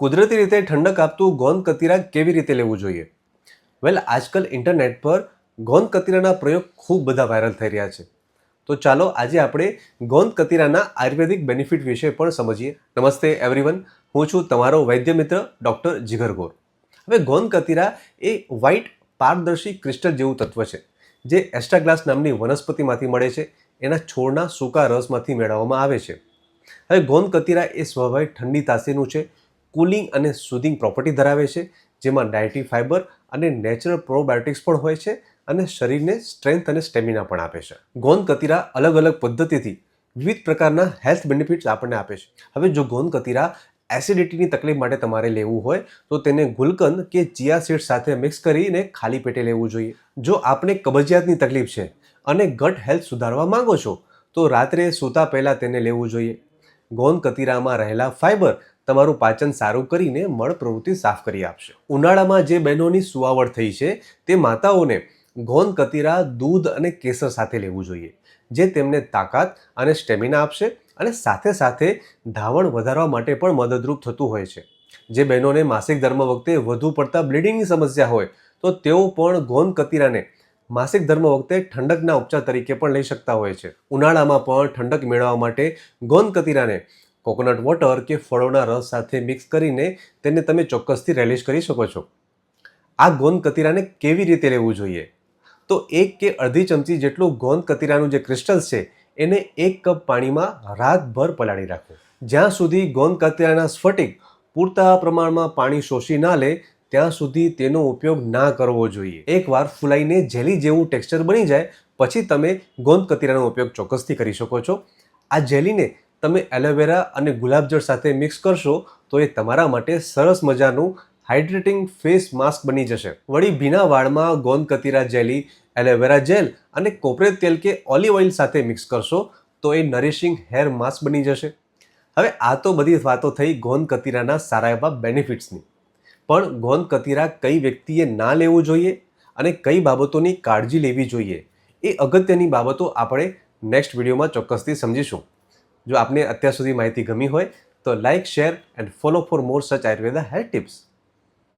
કુદરતી રીતે ઠંડક આપતું ગોંદ કતીરા કેવી રીતે લેવું જોઈએ? વેલ આજકાલ ઇન્ટરનેટ પર ગોંદ કતીરાના પ્રયોગ ખૂબ બધા વાયરલ થઈ રહ્યા છે. તો ચાલો આજે આપણે ગોંદ કતીરાના આયુર્વેદિક બેનિફિટ વિશે પણ સમજીએ. નમસ્તે એવરીવન હું છું તમારો વૈદ્ય મિત્ર ડૉક્ટર જીગર ગોર. હવે ગોંદ કતીરા એ વ્હાઇટ પારદર્શી ક્રિસ્ટલ જેવું તત્વ છે, જે એસ્ટાગ્લાસ નામની વનસ્પતિમાંથી મળે છે. એના છોડના સૂકા રસમાંથી મેળવવામાં આવે છે. હવે ગોંદ કતીરા એ સ્વાભાવિક ઠંડી તાસીનું છે કુલિંગ અને સુધિંગ પ્રોપર્ટી ધરાવે છે, જેમાં ડાયટી ફાઇબર અને નેચરલ પ્રોબાયોટિક્સ પણ હોય છે અને શરીરને સ્ટ્રેન્થ અને સ્ટેમિના પણ આપે છે. ગોંદ કતીરા અલગ અલગ પદ્ધતિથી વિવિધ પ્રકારના હેલ્થ બેનિફિટ્સ આપણને આપે છે. હવે જો ગોંદ કતીરા એસિડિટીની તકલીફ માટે તમારે લેવું હોય, તો તેને ગુલકંદ કે ચિયા સીડ સાથે મિક્સ કરીને ખાલી પેટે લેવું જોઈએ. જો આપને કબજિયાતની તકલીફ છે અને ગટ હેલ્થ સુધારવા માંગો છો, તો રાત્રે સૂતા પહેલાં તેને લેવું જોઈએ. ગોંદ કતીરામાં રહેલા ફાઇબર તમારું પાચન સારું કરીને મળ પ્રવૃત્તિ સાફ કરી આપશે. ઉનાળામાં જે બહેનોની સુવાવડ થઈ છે, તે માતાઓને ગોંદ કતીરા, દૂધ અને કેસર સાથે લેવું જોઈએ, જે તેમને તાકાત અને સ્ટેમિના આપશે અને સાથે સાથે ધાવણ વધારવા માટે પણ મદદરૂપ થતું હોય છે. જે બહેનોને માસિક ધર્મ વખતે વધુ પડતા બ્લીડિંગની સમસ્યા હોય, તો તેઓ પણ ગોંદ કતીરાને માસિક ધર્મ વખતે ઠંડકના ઉપચાર તરીકે પણ લઈ શકતા હોય છે. ઉનાળામાં પણ ઠંડક મેળવવા માટે ગોંદ કતીરાને કોકોનટ વોટર કે ફળોના રસ સાથે મિક્સ કરીને તેને તમે ચોક્કસથી રેલિશ કરી શકો છો. આ ગોંદ કતીરાને કેવી રીતે લેવું જોઈએ? તો એક કે અડધી ચમચી જેટલું ગોંદ કતીરાનું જે ક્રિસ્ટલ્સ છે, એને એક કપ પાણીમાં રાતભર પલાળી રાખો. જ્યાં સુધી ગોંદ કતીરાના સ્ફટિક પૂરતા પ્રમાણમાં પાણી શોષી ના લે, ત્યાં સુધી તેનો ઉપયોગ ના કરવો જોઈએ. એકવાર ફૂલાઈને જેલી જેવું ટેક્સચર બની જાય, પછી તમે ગોંદ કતીરાનો ઉપયોગ ચોક્કસથી કરી શકો છો. આ જેલીને તમે એલોવેરા અને ગુલાબજળ સાથે મિક્સ કરશો, તો એ તમારા માટે સરસ મજાનું હાઇડ્રેટિંગ ફેસ માસ્ક બની જશે. વળી ભીના વાળમાં ગોંદ કતીરા જેલી એલોવેરા જેલ અને કોપરેત તેલ કે ઓલિવ ઓઇલ સાથે મિક્સ કરશો, તો એ નરિશિંગ હેર માસ્ક બની જશે. હવે આ તો બધી વાતો થઈ ગોંદ કતીરાના સારા એવા બેનિફિટ્સની પણ ગોંદ કતીરા કઈ વ્યક્તિએ ના લેવું જોઈએ અને કઈ બાબતોની કાળજી લેવી જોઈએ, એ અગત્યની બાબતો આપણે નેક્સ્ટ વિડીયોમાં ચોક્કસથી સમજીશું. જો આપને અત્યાર સુધી માહિતી ગમી હોય તો like share and follow for more such Ayurveda health tips